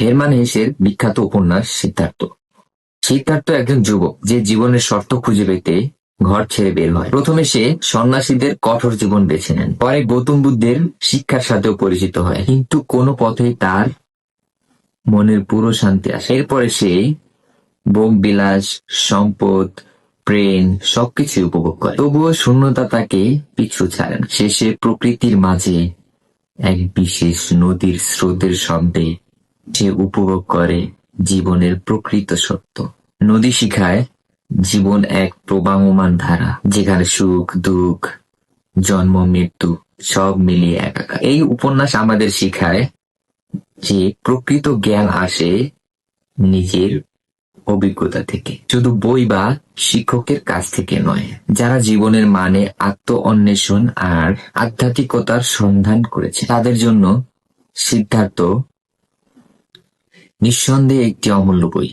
Hermann হেসের বিখ্যাত উপন্যাস সিদ্ধার্থ। সিদ্ধার্থ একজন যুবক যে জীবনের শর্ত খুঁজে পেতে ঘর ছেড়ে বের হয়। প্রথমে সে সন্ন্যাসীদের কঠোর জীবন বেছে নেন। পরে গৌতম বুদ্ধের শিক্ষার সাথেও পরিচিত হয়। কিন্তু কোনো পথেই তার মনের পুরো শান্তি আসে। এরপরে সে ভোগ, বিলাস, সম্পদ, প্রেম সবকিছু উপভোগ করে। তবুও শূন্যতা তাকে পিছু ছাড়ে শেষে প্রকৃতির মাঝে এক বিশেষ নদীর স্রোতের শব্দে সে উপভোগ করে জীবনের প্রকৃত সত্য। নদী শিখায় জীবন এক প্রবাহমান ধারা, যেখানে সুখ, দুঃখ, জন্ম, মৃত্যু সব মিলিয়ে একাকার। এই উপন্যাস আমাদের শিখায় যে প্রকৃত জ্ঞান আসে নিজের অভিজ্ঞতা থেকে। শুধু বই বা শিক্ষকের কাছ থেকে নয়, যারা জীবনের মানে আত্ম অন্বেষণ আর আধ্যাত্মিকতার সন্ধান করেছে, তাদের জন্য সিদ্ধার্থ নিঃসন্দেহে একটি অমূল্য বই।